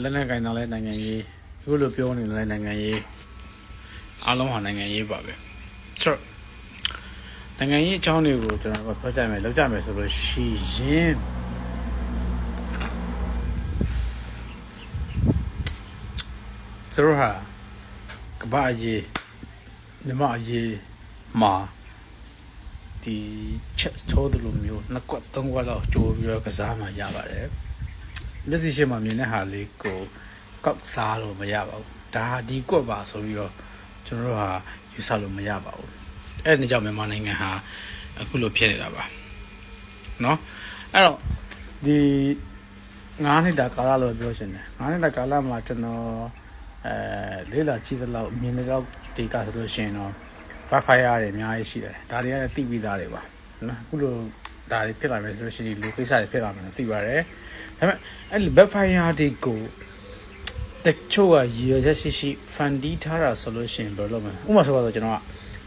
လက်နဲ့ကင်တာလဲနိုင်ငံရေးအခုလိုပြောနေလဲနိုင်ငံရေးအားလုံးဟာနိုင်ငံရေးပါပဲဆိုတော့နိုင်ငံရေးအကြောင်းတွေကိုကျွန်တော်တို့ပြောကြမယ်လောက်ကြမယ်ဆိုလို့ရှိရင်သူတို့ဟာကမ္ဘာအရေးမြမအရေးမှာဒီချက်ချိုးတယ်လို့မျိုးနှစ်ကွက်သုံးကွက်လောက်ကြိုးပြီးတော့ကစားမှရပါတယ် မျက်စိရှိမှမြင်တဲ့ဟာလေးကိုကောက်စားလို့မရပါဘူးဒါဟာဒီကွက်ပါဆိုပြီးတော့ကျွန်တော်တို့ဟာယူဆလို့မရပါဘူးအဲ့ဒီကြောင့်မြန်မာနိုင်ငံဟာအခုလိုဖြစ်နေတာပါเนาะအဲ့တော့ဒီ9နှစ်တာကာလလို့ပြောရှင်တယ်9နှစ်တာကာလမှာကျွန်တော်အဲလေးလာကြည့်သလောက်မြင်တဲ့လောက်ဒီကဆိုလို့ရှိရင်တော့ fire တွေအများကြီးရှိတယ်ဒါတွေကလည်းသိပြီးသားတွေပါနော်အခုလိုဒါတွေဖြစ်လာမယ်ဆိုလို့ရှိရင်လူကိစ္စတွေဖြစ်လာမယ်လို့သိပါတယ် ဒါပေမဲ့အဲ့ဒီ backfire တွေကိုတချို့ကရည်ရွယ်ချက်ရှိရှိ fan တီးထားတာဆိုလို့ရှိရင်ဘယ်လိုလုပ်မလဲဥပမာဆိုတော့ကျွန်တော်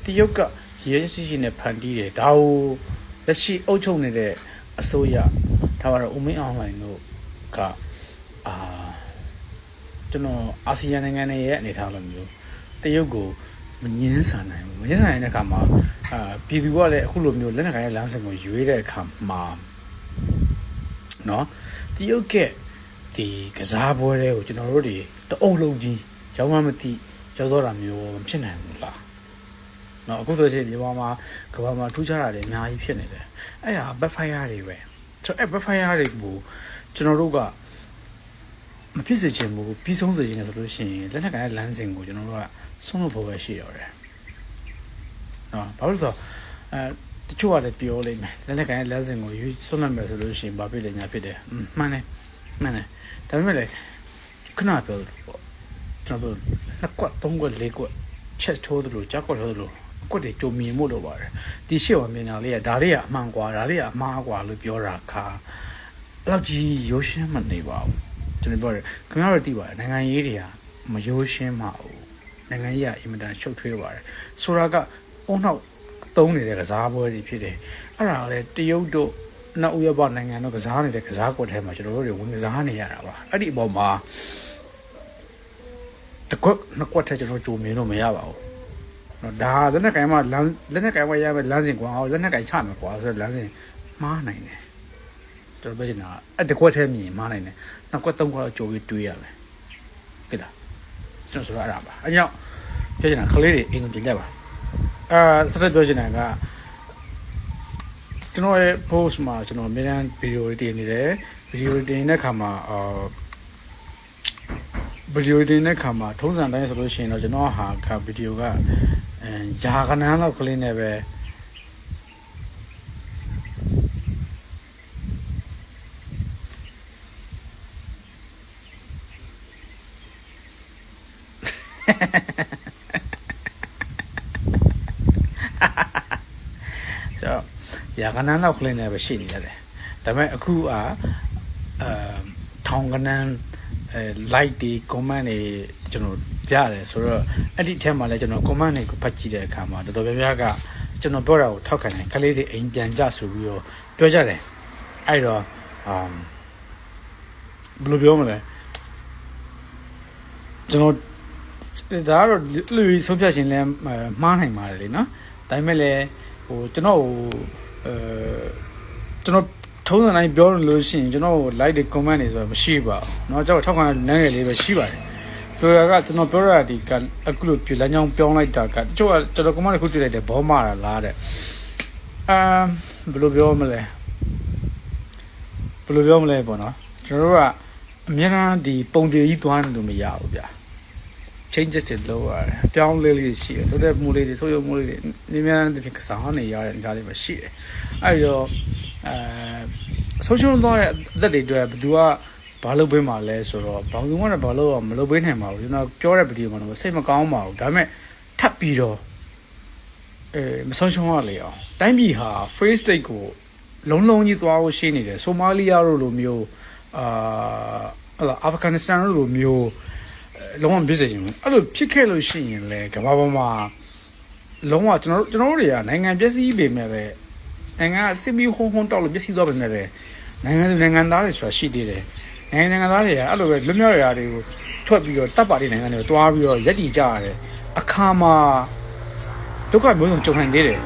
ကတရုတ်ကရည်ရွယ်ချက်ရှိရှိနဲ့ fan တီးတယ်ဒါကိုလက်ရှိအုပ်ချုပ်နေတဲ့အစိုးရဒါပါတော့ဦးမင်းအောင်လှိုင်တို့ကအာကျွန်တော်အာဆီယံနိုင်ငံတွေရဲ့အနေထားလိုမျိုးတရုတ်ကိုမငင်းဆန်နိုင်ဘူးမငင်းဆန်နိုင်တဲ့အခါမှာအာပြည်သူကလည်းအခုလိုမျိုးလက်နက်ကိုင်ရဲ့လမ်းစဉ်ကိုရွေးတဲ့အခါမှာနော် တရုတ်ကဒီကစားပွဲတွေကိုကျွန်တော်တို့တွေတအုပ်လုံးကြီးရောက်မှမသိရောက်တော့တာမျိုးမဖြစ်နိုင်ဘူးလားနော်အခုဆိုရင်မြန်မာမှာကဘာမှာထူးခြားတာတွေအများကြီးဖြစ်နေတယ်အဲ့ဒါ backfire တွေပဲဆိုတော့အဲ့ backfire တွေကိုကျွန်တော်တို့ကမဖြစ်စေချင်ဘူးပြီးဆုံးစေချင်တယ်ဆိုလို့ရှိရင်လက်နက်ကိုင်ရဲ့လမ်းစဉ်ကိုကျွန်တော်တို့ကဆုံးလို့ဖို့ပဲရှိရတယ်။နော်ဘာလို့လဲဆိုတော့အဲ တချို့ကလည်းပြောလိမ့်မယ်လက်လက်ကန်ရဲ့လက်စင်ကိုယူဆုံးနိုင်မယ်ဆိုလို့ရှိရင်ဘာဖြစ်လဲညာဖြစ်တယ်။မှန်တယ်မှန်တယ်ဒါပေမဲ့လည်းခဏပြောလို့ပေါ့ကျွန်တော်တို့နှစ်ကွက်သုံးကွက်လေးကွက်ချက်ထိုးသလိုကြောက်ကွက်ထိုးသလိုအကွက်တွေကြုံမြင်မှုလို့ပါတယ်ဒီရှေ့မှာမြင်တာလေးကဒါလေးကအမှန်ကွာဒါလေးကအမှားကွာလို့ပြောတာခါအဲ့လောက်ကြီးရိုးရှင်းမနေပါဘူးကျွန်တော်ပြောတယ်ခင်ဗျားတို့သိပါတယ်နိုင်ငံရေးတွေကမရိုးရှင်းပါဘူးနိုင်ငံကြီးကအင်မတန်ရှုပ်ထွေးပါတယ်ဆိုတာကပုံနောက် သုံးနေတဲ့ကစားပွဲတွေဖြစ်တယ်အဲ့ဒါလည်းတရုတ်တို့နောက်ဥရောပနိုင်ငံတို့ကစားနေတဲ့ကစားကွက်ထဲမှာကျွန်တော်တို့တွေဝင်ကစားနေရတာပါအဲ့ဒီအပေါ်မှာတကွက်နှစ်ကွက်ထက်ကျွန်တော်ကြိုမြင်လို့မရပါဘူးနော်ဒါလက်နဲ့ကင်မှာလမ်းလက်နဲ့ကင်မှာရမယ်လမ်းစဉ်ကွာအောင်လက်နဲ့ကင်ချမယ်ကွာဆိုတော့လမ်းစဉ်မှားနိုင်တယ်ကျွန်တော်ပြောချင်တာကအဲ့တကွက်ထဲမြင်မှားနိုင်တယ်နှစ်ကွက်သုံးကွက်တော့ကြိုပြီးတွေးရမယ်သိလားကျွန်တော်ဆိုရတာပါအဲကြောင့်ပြောချင်တာကလေးတွေအင်္ဂလိပ်ပြင်ကြပါ အာစတဲ့ပြောချင်တာကကျွန်တော်ရဲ့ post မှာကျွန်တော်အများအားဗီဒီယိုတွေတင်နေတယ်ဗီဒီယိုတင်တဲ့ခါမှာအာဗီဒီယိုတင်တဲ့ခါမှာထုံးစံတိုင်းဆိုလို့ရှိရင်တော့ကျွန်တော်ဟာကဗီဒီယိုကအဲယာကနန်းလောက်ကလေးနဲ့ပဲဆိုတော့ ယာကနန်းလောက်ကလေးနဲ့ပဲရှိနေရတယ်ဒါပေမဲ့အခုอ่าအဲထောင်ကနန်းအဲ like တွေ comment တွေကျွန်တော်ကြားတယ်ဆိုတော့အဲ့ဒီအထက်မှာလည်းကျွန်တော် comment တွေကိုဖတ်ကြည့်တဲ့အခါမှာတော်တော်များများကကျွန်တော်ပြောတာကိုထောက်ခံတယ်ကလေးတွေအိမ်ပြန်ကြဆိုပြီးတော့ပြောကြတယ်အဲ့တော့အမ်ဘယ်လိုပြောမလဲကျွန်တော်ဒါကတော့လူကြီးဆုံးဖြတ်ရှင်လဲမှားနိုင်ပါတယ်လေနော်ဒါပေမဲ့လည်းဟိုကျွန်တော်ဟို အဲကျွန်တော်ထုံးစံတိုင်းပြောလို့ရှိရင်ကျွန်တော် like တွေ comment တွေဆိုတာမရှိပါဘူးเนาะကျွန်တော်ထောက်ခံတဲ့လမ်းငယ်လေးပဲရှိပါတယ်ဆိုတော့ကကျွန်တော်ပြောရတာဒီကအခုလိုပြလမ်းကြောင်းပြောင်းလိုက်တာကတချို့ကကျွန်တော် comment တစ်ခုကြည့်လိုက်တယ်ဘောမာတာလားတဲ့အမ်ဘယ်လိုပြောမလဲဘယ်လိုပြောမလဲပေါ့နော်ကျွန်တော်တို့ကအများအားဒီပုံတည်ကြီးသွားနေလို့မရဘူးဗျာ changes တွေလုပ်ရတယ်အပြောင်းလဲလေးတွေရှိတယ်တိုးတက်မှုလေးတွေဆိုးရုံမှုလေးတွေနေများတဲ့ဖြစ်ကစားနေရတဲ့အနေအထားလေးပဲရှိတယ်အဲဒီတော့အဲဆုံးရှုံးသွားတဲ့ဇက်တွေအတွက်ဘယ်သူကဘာလုပ်ပေးမှာလဲဆိုတော့ဘောင်သူကလည်းဘာလို့မလုပ်ပေးနိုင်ပါဘူးကျွန်တော်ပြောတဲ့ဗီဒီယိုမှာတော့စိတ်မကောင်းပါဘူးဒါပေမဲ့ထပ်ပြီးတော့အဲမဆုံးရှုံးရလေအောင်တိုင်းပြည်ဟာ free state ကိုလုံးလုံးကြီးသွားဖို့ရှိနေတယ်ဆိုမာလီယာတို့လိုမျိုးအာဟလာအာဖဂန်နစ္စတန်တို့လိုမျိုး လုံးဝမဖြစ်စေချင်ဘူးအဲ့လိုဖြစ်ခဲ့လို့ရှိရင်လေကမ္ဘာပေါ်မှာလုံးဝကျွန်တော်တို့ကျွန်တော်တို့တွေကနိုင်ငံပျက်စီးပေမဲ့လည်းနိုင်ငံကစစ်ပြီးဟုံးဟုံးတောက်လို့ပျက်စီးသွားပေမဲ့လည်းနိုင်ငံသူနိုင်ငံသားတွေဆိုတာရှိသေးတယ်နိုင်ငံနိုင်ငံသားတွေကအဲ့လိုပဲလွတ်မြောက်ရာတွေကိုထွက်ပြီးတော့တပ်ပါတီနိုင်ငံတွေကိုတွားပြီးတော့ရက်တီကြရတယ်အခါမှာဒုက္ခမျိုးစုံကြုံနိုင်သေးတယ်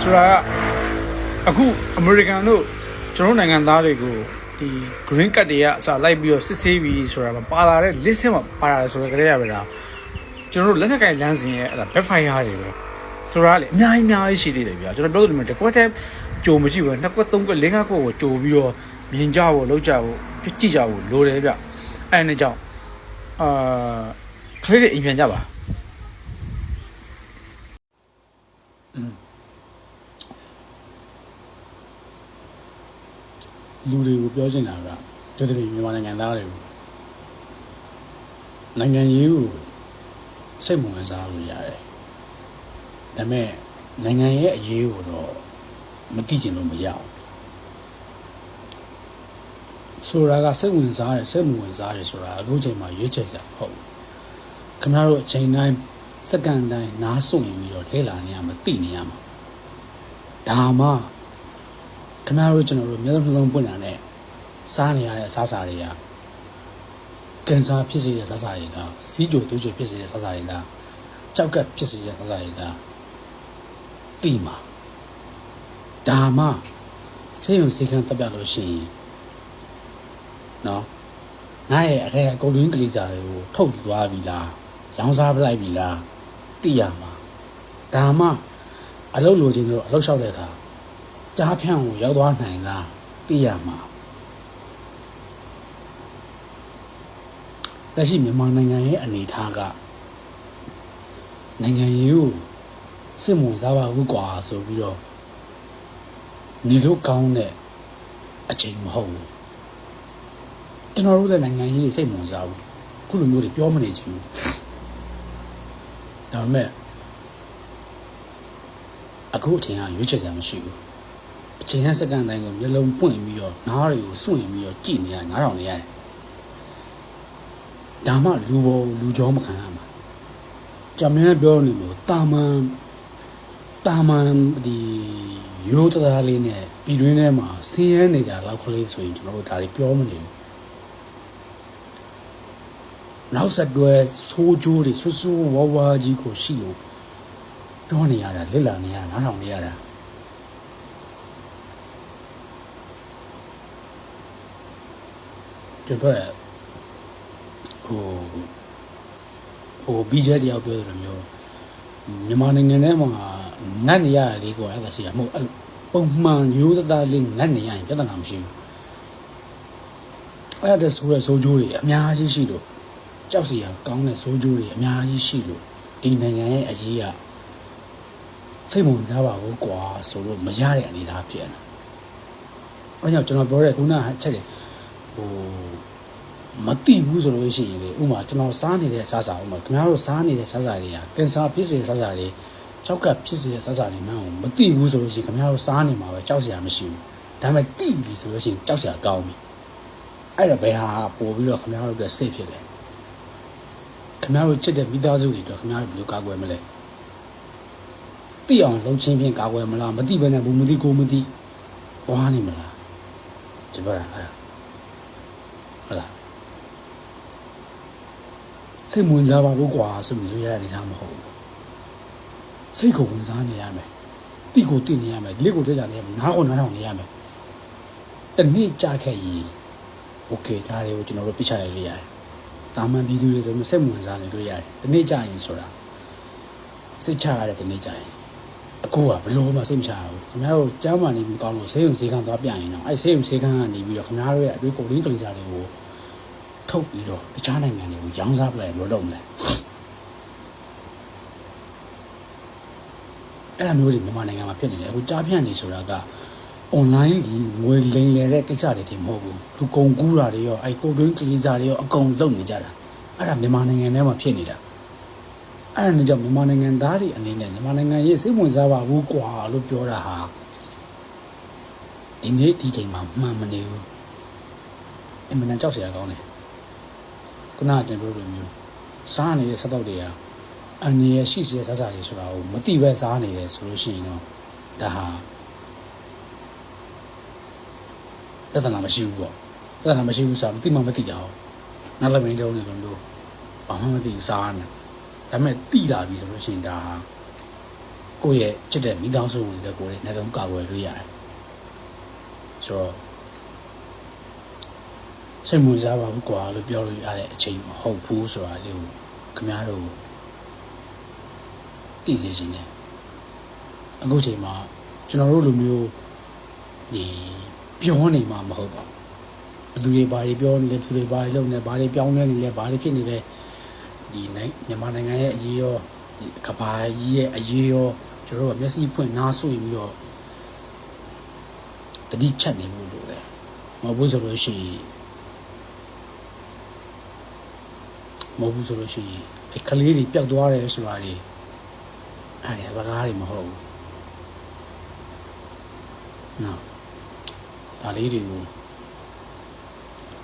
ဆိုတာကအခုအမေရိကန်တို့ကျွန်တော်တို့နိုင်ငံသားတွေကို ဒီ green card တွေကအစလိုက်ပြီးတော့စစ်ဆေးပြီးဆိုတာမှာပါလာတဲ့ list ထဲမှာပါလာတယ်ဆိုတော့ကြရပါလားကျွန်တော်တို့လက်ထက်ကင်လမ်းစဉ်ရဲ့အဲ့ဒါ backfire တွေပဲဆိုတာလေအများကြီးအများကြီးရှိသေးတယ်ဗျာကျွန်တော်ပြောသလိုမျိုးတစ်ကွက်တည်းကြိုမရှိဘူးနှစ်ကွက်သုံးကွက်လေးငါးကွက်ကိုကြိုပြီးတော့မြင်ကြဖို့လုပ်ကြဖို့ကြည့်ကြဖို့လိုတယ်ဗျအဲ့ဒါကြောင့်အာကလေးတွေအိမ်ပြန်ကြပါ လူတွေကိုပြောချင်တာကကျတဲ့မြန်မာနိုင်ငံသားတွေကိုနိုင်ငံရေးကိုစိတ်ဝင်စားလို့ရတယ်။ဒါပေမဲ့နိုင်ငံရဲ့အရေးကိုတော့မသိကျင်လို့မရဘူး။ဆိုတာကစိတ်ဝင်စားတယ်စိတ်မဝင်စားတယ်ဆိုတာအခုချိန်မှာရွေးချယ်စရာမဟုတ်ဘူး။ခင်ဗျားတို့အချိန်တိုင်းစက္ကန့်တိုင်းနားဆုံရင်ပြီးတော့လဲလာနေရမှာသိနေရမှာ။ဒါမှ ခင်ဗျားတို့ကျွန်တော်တို့မျက်လုံးနှလုံးပွင့်တာနဲ့စားနေရတဲ့အစားအစာတွေကကင်ဆာဖြစ်စေတဲ့စားစာတွေလားစီးကြိုတွေးကြိုဖြစ်စေတဲ့စားစာတွေလားကြောက်ကပ်ဖြစ်စေတဲ့စားစာတွေလားတိမှာဒါမှဆေးရုံဆေးခန်းတက်ပြလို့ရှိရင်နော်ငါရဲ့အထက်ကကုတ်တွင်းကလေးစားတွေကိုထုတ်ယူသွားပြီလားရောင်းစားပလိုက်ပြီလားသိရမှာဒါမှအလုပ်လိုချင်လို့အလုပ်လျှောက်တဲ့အခါ ကြားဖြန့်ကိုရောက်သွားနိုင်လားသိရမှာလက်ရှိမြန်မာနိုင်ငံရဲ့အနေအထားကနိုင်ငံရေးကိုစစ်မှုစားပါဘူးကွာဆိုပြီးတော့နေလို့ကောင်းတဲ့အချိန်မဟုတ်ဘူးကျွန်တော်တို့လည်းနိုင်ငံရေးတွေစိတ်ဝင်စားဘူးခုလိုမျိုးတွေပြောမနေချင်ဘူးဒါပေမဲ့အခုအချိန်ကရွေးချယ်စရာမရှိဘူးအ ချိန်နဲ့စက္ကန့်တိုင်းကိုမျက်လုံးပွင့်ပြီးတော့နားတွေကိုစွန့်ရင်ပြီးတော့ကြည့်နေရနားထောင်နေရတယ်ဒါမှလူပေါ်လူကြောမခံရမှာကြမ်းများပြောနေလို့တာမန်တာမန်ဒီရိုးသားလေးနဲ့ပြည်တွင်းထဲမှာဆင်းရဲနေတာလောက်ကလေးဆိုရင်ကျွန်တော်တို့ဒါတွေပြောမနေဘူးနောက်ဆက်တွဲဆိုးကျိုးတွေဆွဆူဝါဝါကြီးကိုရှိလို့ပြောနေရတာလစ်လာနေရတာနားထောင်နေရတာ ဒီဘက်ဟိုဟိုဘီဂျက်တယောက်ပြောတယ်လို့မျိုးမြန်မာနိုင်ငံထဲမှာငတ်နေရတာလေးကိုအဲ့ဒါရှိတာမဟုတ်အဲ့လိုပုံမှန်ရိုးသားသားလေးငတ်နေရရင်ပြဿနာမရှိဘူးအဲ့ဒါဆိုရဆိုးကျိုးတွေအများကြီးရှိလို့ကြောက်စရာကောင်းတဲ့ဆိုးကျိုးတွေအများကြီးရှိလို့ဒီနိုင်ငံရဲ့အရေးကစိတ်ဝင်စားပါဘူးကွာဆိုလို့မရတဲ့အနေအထားဖြစ်နေ။အဲကြောင့်ကျွန်တော်ပြောတဲ့ခုနကအချက်တွေ ဟိုမတိဘူးဆိုလို့ရှိရင်လေဥမာကျွန်တော်စားနေတဲ့စားစာဥမာခင်ဗျားတို့စားနေတဲ့စားစာတွေကကင်ဆာဖြစ်စေတဲ့စားစာတွေကြောက်ကပ်ဖြစ်စေတဲ့စားစာတွေမှန်းကိုမတိဘူးဆိုလို့ရှိရင်ခင်ဗျားတို့စားနေမှာပဲကြောက်စရာမရှိဘူး။ဒါပေမဲ့တိပြီဆိုလို့ရှိရင်ကြောက်စရာကောင်းပြီ။အဲ့တော့ဘယ်ဟာပို့ပြီးတော့ခင်ဗျားတို့အတွက် safe ဖြစ်လဲ။ခင်ဗျားတို့ချစ်တဲ့မိသားစုတွေအတွက်ခင်ဗျားတို့ဘယ်လိုကာကွယ်မလဲ။သိအောင်လုံးချင်းဖြင့်ကာကွယ်မလားမသိဘဲနဲ့ဘူးမသိကိုမသိဝါနေမလားဒီပါအဲ့ဒါ ဟုတ်လားစိတ်ဝင်စားပါဘူးကွာဆိုပြီးရရနေတာမဟုတ်ဘူးစိတ်ကိုဝင်စားနေရမယ်တိကိုတိနေရမယ်လက်ကိုလက်လာနေရမယ်နားကိုနားထောင်နေရမယ်တနေ့ကြာခဲ့ရင်โอเคဒါတွေကိုကျွန်တော်တို့ပြချရလို့ရတယ်တာမန်ပြည်သူတွေတော့စိတ်ဝင်စားနေလို့ရတယ်တနေ့ကြာရင်ဆိုတာစိတ်ချရတဲ့တနေ့ကြာရင် အကူကဘလို့မှစိတ်မချဘူးခင်ဗျားတို့ကြားမှနေပြီးကောင်းလို့ဆေးရုံဆေးခန်းသွားပြန်ရင်တော့အဲ့ဆေးရုံဆေးခန်းကနေပြီးတော့ခင်ဗျားတို့ရဲ့အတွေ့ကိုလင်းကလေးစားတွေကိုထုတ်ပြီးတော့တခြားနိုင်ငံတွေကိုရောင်းစားပလိုက်လို့လုပ်မလဲအဲ့ဒါမျိုးတွေမြန်မာနိုင်ငံမှာဖြစ်နေတယ်အခုကြားဖြန့်နေဆိုတာက online ကြီးငွေလိမ်လည်တဲ့ကိစ္စတွေတည်းမဟုတ်ဘူးလူကုန်ကူးတာတွေရောအဲ့ကိုတွင်းကလေးစားတွေရောအကုန်လုပ်နေကြတာအဲ့ဒါမြန်မာနိုင်ငံထဲမှာဖြစ်နေတာ အဲ့ဒါကြောင့်မြန်မာနိုင်ငံသားတွေအနေနဲ့မြန်မာနိုင်ငံရေးစိတ်ဝင်စားပါဘူးကွာလို့ပြောတာဟာဒီနေ့ဒီချိန်မှာမှန်မနေဘူးအမှန်တန်ကြောက်စရာကောင်းတယ်ခုနကကျွန်တော်တို့မျိုးစားနေတဲ့ဆက်တော့တွေကအန်ရရှိစေစားစားတွေဆိုတာကိုမတိပဲစားနေတယ်ဆိုလို့ရှိရင်တော့ဒါဟာပြဿနာမရှိဘူးပေါ့အဲ့ဒါမရှိဘူးစားမသိမှမသိတာ။နောက်လည်းမင်းတုံးနေလို့လို့ဘာမှမသိဘူးစားနေ။ ဒါပေမဲ့တိလာပြီဆိုလို့ရှိရင်ဒါဟာကိုယ့်ရဲ့ချစ်တဲ့မိသားစုဝင်တဲ့ကိုယ်နဲ့အဆုံးကာကွယ်လို့ရတယ်။ဆိုတော့စိတ်ဝင်စားပါဘူးကွာလို့ပြောလို့ရတဲ့အချိန်မဟုတ်ဘူးဆိုတာလေးကိုခင်ဗျားတို့သိစေချင်တယ်အခုချိန်မှာကျွန်တော်တို့လူမျိုးဒီပြောနေမှာမဟုတ်ပါဘူးဘယ်သူတွေဘာတွေပြောနေလဲဘယ်သူတွေဘာတွေလုပ်နေလဲဘာတွေပြောင်းလဲနေလဲဘာတွေဖြစ်နေလဲ ဒီနိုင်မြန်မာနိုင်ငံရဲ့အရေးရောဒီကမ္ဘာကြီးရဲ့အရေးရောကျွန်တော်တို့ကမျက်စိဖွင့်နားဆွေပြီးတော့တတိချက်နေမှုလို့လေမဟုတ်ဘူးဆိုလို့ရှိရင်မဟုတ်ဘူးဆိုလို့ရှိရင်အဲကလေးတွေပျောက်သွားတယ်ဆိုတာတွေအဲလကားတွေမဟုတ်ဘူးနော်ဒါလေးတွေကို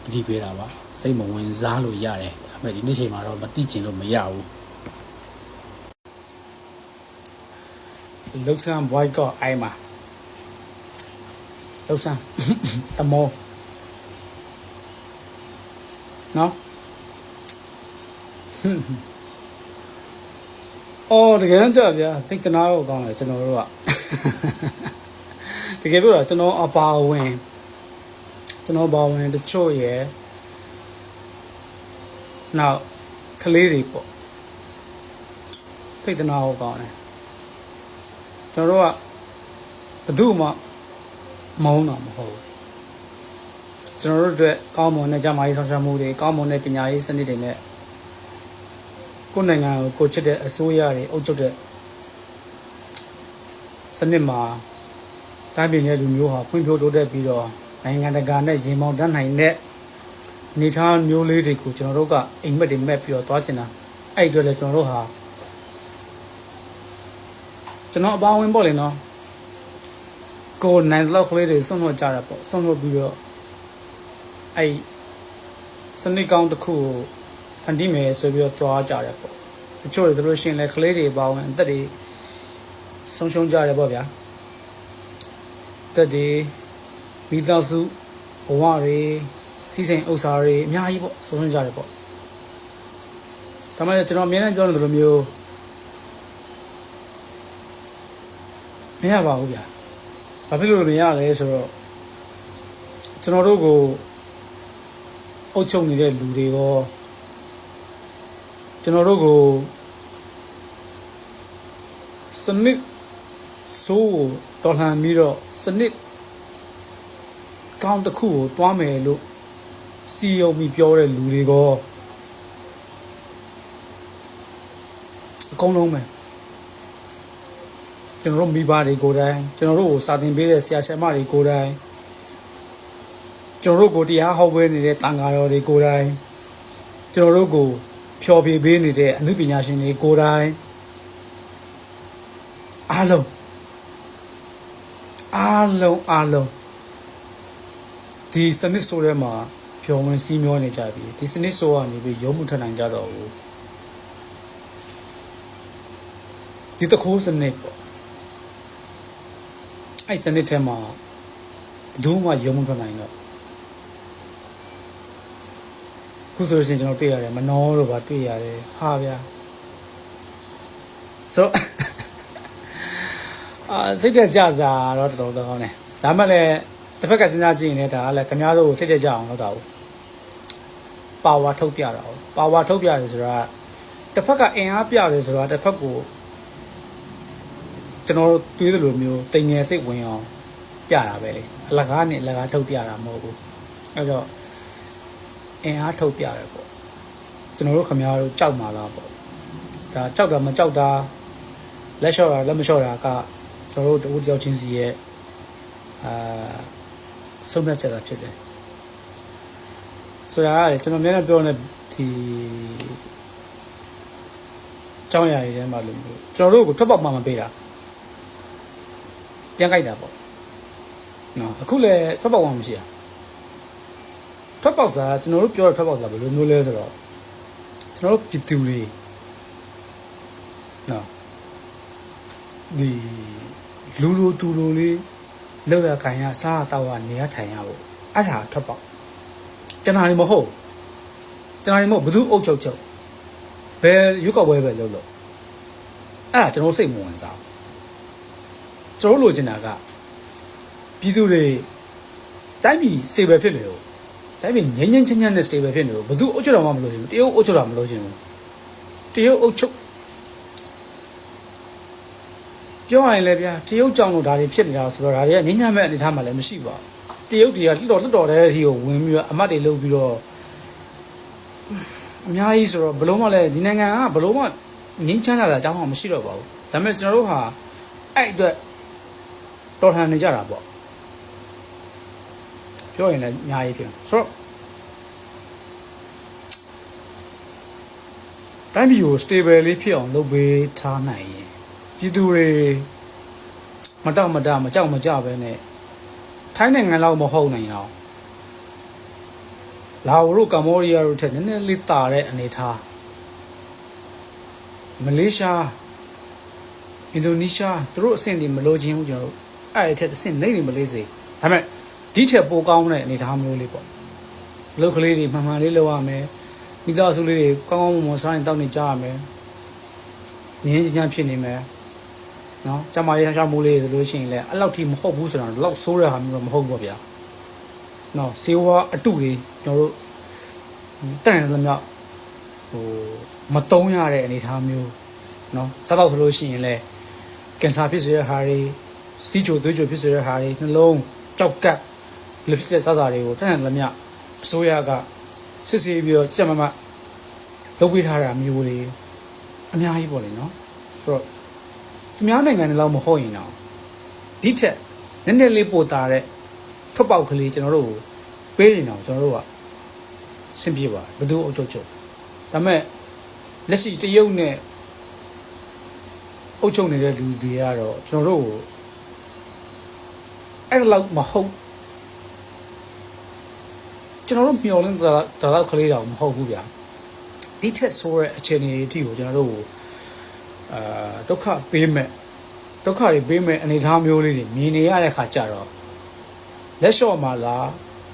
တတိပေးတာပါစိတ်မဝင်စားလို့ရတယ်ဒါပေ မဲ့ဒီနေ့ချိန်မှာတော့မသိကျင်လို့မရဘူးလုတ်ဆန်ဘွိုက်ကောအိုင်မှာလုတ်ဆန်တမောနော်အော်တကယ်တော့ဗျာတိတ်တနာတော့ကောင်းတယ်ကျွန်တော်တို့ကတကယ်ပြောတာကျွန်တော်အပါဝင်ကျွန်တော်အပါဝင်တချို့ရယ် နောက်ကလေးတွေပေါ့တိတ်တနာတော့ကောင်းတယ်ကျွန်တော်တို့ကဘယ်သူမှမုန်းတာမဟုတ်ဘူးကျွန်တော်တို့အတွက်ကောင်းမွန်တဲ့ကျန်းမာရေးဆောင်ရှားမှုတွေကောင်းမွန်တဲ့ပညာရေးစနစ်တွေနဲ့ကိုယ်နိုင်ငံကိုကိုချစ်တဲ့အစိုးရတွေအုပ်ချုပ်တဲ့စနစ်မှာတိုင်းပြည်ရဲ့လူမျိုးဟာဖွံ့ဖြိုးတိုးတက်ပြီးတော့နိုင်ငံတကာနဲ့ရင်မောင်တန်းနိုင်တဲ့အ နေအထားမျိုးလေးတွေကိုကျွန်တော်တို့ကအိမ်မက်တွေမက်ပြီးတော့သွားချင်တာအဲ့ဒီအတွက်လည်းကျွန်တော်တို့ဟာကျွန်တော်အပါဝင်ပေါ့လေနော်ကိုယ်နိုင်လောက်ကလေးတွေဆုံးလွှတ်ကြတာပေါ့ဆုံးလွှတ်ပြီးတော့အဲ့စနစ်ကောင်းတစ်ခုကိုဖန်တီးမယ်ဆိုပြီးတော့သွားကြတယ်ပေါ့တချို့တွေဆိုလို့ရှိရင်လည်းကလေးတွေပါဝင်အသက်တွေဆုံးရှုံးကြတယ်ပေါ့ဗျာအသက်တွေမိသားစုဘဝတွေ စီးစိမ်ဥစ္စာတွေအများကြီးပေါ့ဆုံးရှုံးကြတယ်ပေါ့ဒါမှလည်းကျွန်တော်အများနဲ့ပြောနေသလိုမျိုးမရပါဘူးဗျာဘာဖြစ်လို့မရလဲဆိုတော့ကျွန်တော်တို့ကိုအုပ်ချုပ်နေတဲ့လူတွေရောကျွန်တော်တို့ကိုစနစ်ဆိုးတော်လှန်ပြီးတော့စနစ်ကောင်းတစ်ခုကိုတွားမယ်လို့ စီယုံပြီးပြောတဲ့လူတွေကအကုန်လုံးပဲကျွန်တော်တို့မိဘတွေကိုယ်တိုင်ကျွန်တော်တို့ကိုစာသင်ပေးတဲ့ဆရာဆရာမတွေကိုယ်တိုင်ကျွန်တော်တို့ကိုတရားဟောပွဲနေတဲ့တန်ဃာတော်တွေကိုယ်တိုင်ကျွန်တော်တို့ကိုဖျော်ဖြေပေးနေတဲ့အမှုပညာရှင်တွေကိုယ်တိုင်အားလုံးအားလုံးအားလုံးဒီစနစ်ဆိုးထဲမှာ ဖြော်ဝင်စီးမျောနေကြပြီဒီစနစ်ဆိုးကနေပြီးရုံးမှုထနိုင်ကြတော့ဘူးဒီတခိုးစနစ်ပေါ့အဲ့စနစ်ထဲမှာဘယ်သူမှရုံးမှုထနိုင်တော့ခုဆိုလို့ရှိရင်ကျွန်တော်တွေ့ရတယ်မနှောတော့ဗာတွေ့ရတယ်ဟာဗျာဆိုတော့အာစိတ်တက်ကြစားတော့တော်တော်ကောင်းတယ်ဒါမှလည်းတစ်ဖက်ကစဉ်းစားကြည့်ရင်လည်းဒါကလည်းခင်ဗျားတို့ကိုစိတ်တက်ကြအောင်လုပ်တာဘူး ပါဝါထုတ်ပြတာဟုတ်ပါဝါထုတ်ပြတယ်ဆိုတာတစ်ဖက်ကအင်အားပြတယ်ဆိုတာတစ်ဖက်ကိုကျွန်တော်တို့တွေးသလိုမျိုးတိမ်ငယ်စိတ်ဝင်အောင်ပြတာပဲလေအလကားနဲ့အလကားထုတ်ပြတာမဟုတ်ဘူးအဲတော့အင်အားထုတ်ပြတယ်ပေါ့ကျွန်တော်တို့ခမရတို့ကြောက်မှာလားပေါ့ဒါကြောက်တာမကြောက်တာလက်လျှော့တာလက်မလျှော့တာကကျွန်တော်တို့တဦးတယောက်ချင်းစီရဲ့အာဆုံးဖြတ်ချက်သာဖြစ်တယ် ဆိုရရတယ်ကျွန်တော်များများပြောနေဒီကျောင်းရည်ထဲမှာလို့မျိုးကျွန်တော်တို့ကိုထွက်ပေါက်မှမပေးတာပြန်ကြိုက်တာပေါ့နော်အခုလည်းထွက်ပေါက်မှမရှိတာထွက်ပေါက်စားကျွန်တော်တို့ပြောတဲ့ထွက်ပေါက်စားဘယ်လိုမျိုးလဲဆိုတော့ကျွန်တော်တို့ပြည်သူတွေနော်ဒီလူလူတူလူလေးလောက်ရခံရစားတော့ရနေရထိုင်ရဖို့အဲ့ဒါထွက်ပေါက် ကျွန်တော်နေမဟုတ်ကျွန်တော်နေမဟုတ်ဘသူအုပ်ချုပ်ချုပ်ဘယ်ရွက်ကောက်ပွဲပဲလုပ်လို့အဲ့ဒါကျွန်တော်စိတ်မဝင်စားဘူးကျွန်တော်လိုချင်တာကပြည်သူတွေတိုင်းပြည် stable ဖြစ်နေလို့တိုင်းပြည်ငြိမ်းငြိမ်းချမ်းချမ်းနဲ့ stable ဖြစ်နေလို့ဘသူအုပ်ချုပ်တော်မှမလို့ချင်ဘူးတရုတ်အုပ်ချုပ်တော်မလို့ချင်ဘူးတရုတ်အုပ်ချုပ်ပြောရရင်လည်းဗျာတရုတ်ကြောင့်လို့ဒါတွေဖြစ်နေတာဆိုတော့ဒါတွေကငြိမ်းချမ်းမဲ့အနေအထားမှလည်းမရှိပါဘူးတ ရုတ်တွေကလှတော်လှတော်တဲ့အထိကိုဝင်ပြီးတော့အမတ်တွေလုပ်ပြီးတော့အများကြီးဆိုတော့ဘလို့မှလည်းဒီနိုင်ငံကဘလို့မှငြိမ်းချမ်းတာအကြောင်းမှမရှိတော့ပါဘူးဒါပေမဲ့ကျွန်တော်တို့ဟာအဲ့အတွက်တော်ထန်နေကြတာပေါ့ပြောရင်လည်းအများကြီးဖြစ်ဆိုတော့တိုင်းပြည်ကို stable လေးဖြစ်အောင်လုပ်ပေးထားနိုင်ရင်ပြည်သူတွေမတောက်မတမကြောက်မကြပဲနဲ့ ထိုင်းနိုင်ငံလောက်မဟုတ်နိုင်တော့လာအိုတို့ကမ္ဘောဒီးယားတို့ထက်နည်းနည်းလေးတာတဲ့အနေထားမလေးရှားအင်ဒိုနီးရှားသူတို့အဆင့်တွေမလိုချင်ဘူးကျွန်တော်တို့အဲ့အထက်အဆင့်နေနေမလေးစေဒါပေမဲ့ဒီထက်ပိုကောင်းတဲ့အနေထားမျိုးလေးပေါ့လုတ်ကလေးတွေမှန်မှန်လေးလုပ်ရမယ်မိသားစုလေးတွေကောင်းကောင်းမွန်မွန်စားရင်တောက်နေကြရမယ်ငင်းချမ်းဖြစ်နေမယ် နော်ကျမရေးရှားမိုးလေးဆိုလို့ရှိရင်လည်းအဲ့လောက်ထိမဟုတ်ဘူးဆိုတော့လောက်ဆိုးတဲ့ဟာမျိုးတော့မဟုတ်ဘူးပေါ့ဗျာနော်စေဝါအတုတွေကျွန်တော်တို့တန်တယ်လည်းမြောက်ဟိုမတုံးရတဲ့အနေအထားမျိုးနော်စားတော့ဆိုလို့ရှိရင်လည်းကင်ဆာဖြစ်စေတဲ့ဟာတွေစီးချိုသွေးချိုဖြစ်စေတဲ့ဟာတွေနှလုံးကြောက်ကပ်လူဖြစ်တဲ့စားတာတွေကိုတန်တယ်လည်းမြောက်အစိုးရကစစ်ဆေးပြီးတော့ကြက်မမလုပ်ပေးထားတာမျိုးတွေအများကြီးပေါ့လေနော်ဆိုတော့ သူများနိုင်ငံတွေလောက်မဟုတ်ရင်တော့ဒီထက်နည်းနည်းလေးပိုတာတဲ့ထွက်ပေါက်ကလေးကျွန်တော်တို့ကိုပေးရင်တော့ကျွန်တော်တို့ကဆင်ပြေပါဘယ်သူအုပ်ချုပ်ချုပ်ဒါပေမဲ့လက်ရှိတရုတ်နဲ့အုပ်ချုပ်နေတဲ့လူတွေကတော့ကျွန်တော်တို့ကိုအဲ့ဒါလောက်မဟုတ်ကျွန်တော်တို့မျှော်လင့်တာဒါတော့ကလေးတောင်မဟုတ်ဘူးဗျာဒီထက်ဆိုးတဲ့အခြေအနေအထိကိုကျွန်တော်တို့ကို အာဒုက္ခပေးမဲ့ဒုက္ခတွေပေးမဲ့အနေအထားမျိုးလေးတွေမြင်နေရတဲ့ခါကျတော့လက်လျှော့မှာလား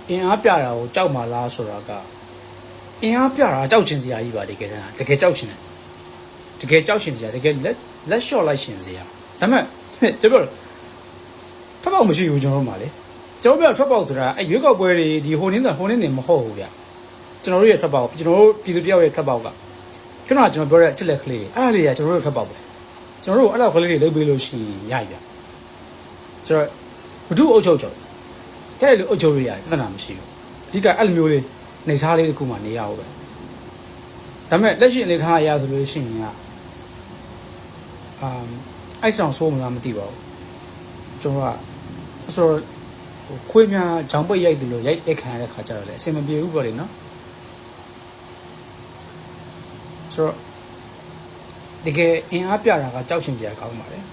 အင်အားပြတာကိုကြောက်မှာလားဆိုတာကအင်အားပြတာကြောက်ချင်စရာကြီးပါတကယ်တမ်းတကယ်ကြောက်ချင်တယ်တကယ်ကြောက်ချင်စရာတကယ်လက်လက်လျှော့လိုက်ချင်စရာဒါပေမဲ့ကျွန်တော်ထွက်ပေါက်မရှိဘူးကျွန်တော်တို့မှာလေကျွန်တော်ပြောထွက်ပေါက်ဆိုတာအဲရွေးကောက်ပွဲတွေဒီဟိုနင်းဆိုဟိုနင်းနေမဟုတ်ဘူးဗျကျွန်တော်တို့ရဲ့ထွက်ပေါက်ကျွန်တော်တို့ပြည်သူတယောက်ရဲ့ထွက်ပေါက်က ကျွန်တော်ကကျွန်တော်ပြောတဲ့အချက်လက်ကလေးအဲ့ဒါလေးကကျွန်တော်တို့ထွက်ပေါက်ပဲကျွန်တော်တို့အဲ့လောက်ကလေးတွေလုပ်ပေးလို့ရှိရင်ရရဆိုတော့ဘု து အုပ်ချုပ်ချုပ်တဲ့လူအုပ်ချုပ်ရရတယ်ပြဿနာမရှိဘူးအဓိကအဲ့လိုမျိုးလေးနေသားလေးတစ်ခုမှနေရအောင်ပဲဒါပေမဲ့လက်ရှိအနေထားအရဆိုလို့ရှိရင်ကအာအဲ့ဆောင်ဆိုးမလားမသိပါဘူးကျွန်တော်ကဆိုတော့ဟိုခွေးများဂျောင်ပိတ်ရိုက်တယ်လို့ရိုက်ရိုက်ခံရတဲ့ခါကျတော့လေအဆင်မပြေဘူးပေါ့လေနော် ဆိုတော့တကယ်အင်အားပြတာကကြောက်ရှင်စရာကောင်းပါတယ်